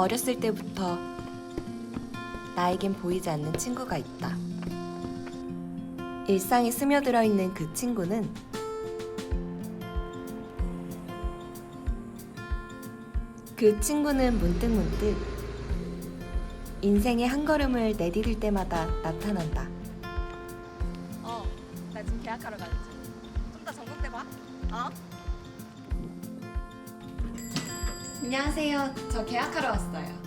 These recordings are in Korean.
어렸을 때부터 나에겐 보이지 않는 친구가 있다. 일상에 스며들어 있는 그 친구는 그 친구는 문득문득 인생의 한 걸음을 내디딜 때마다 나타난다. 어, 나 지금 계약하러 가야지. 좀 더 전국 대 봐. 어? 안녕하세요. 저 계약하러 왔어요.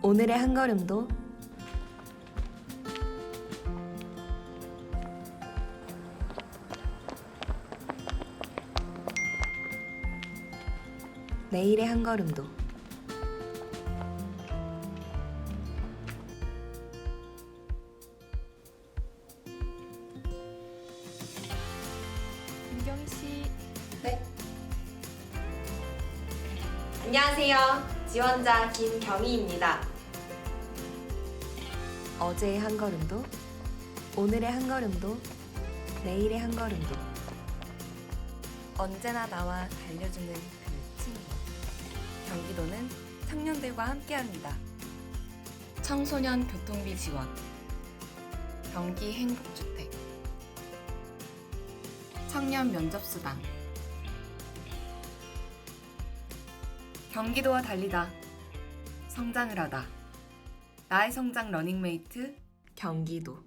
오늘의 한 걸음도 내일의 한 걸음도 김경희 씨. 네. 안녕하세요. 지원자 김경희입니다. 어제의 한 걸음도, 오늘의 한 걸음도, 내일의 한 걸음도. 언제나 나와 달려주는 그 친구. 경기도는 청년들과 함께합니다. 청소년 교통비 지원. 경기 행복주택. 청년 면접수당. 경기도와 달리다. 성장을 하다. 나의 성장 러닝메이트. 경기도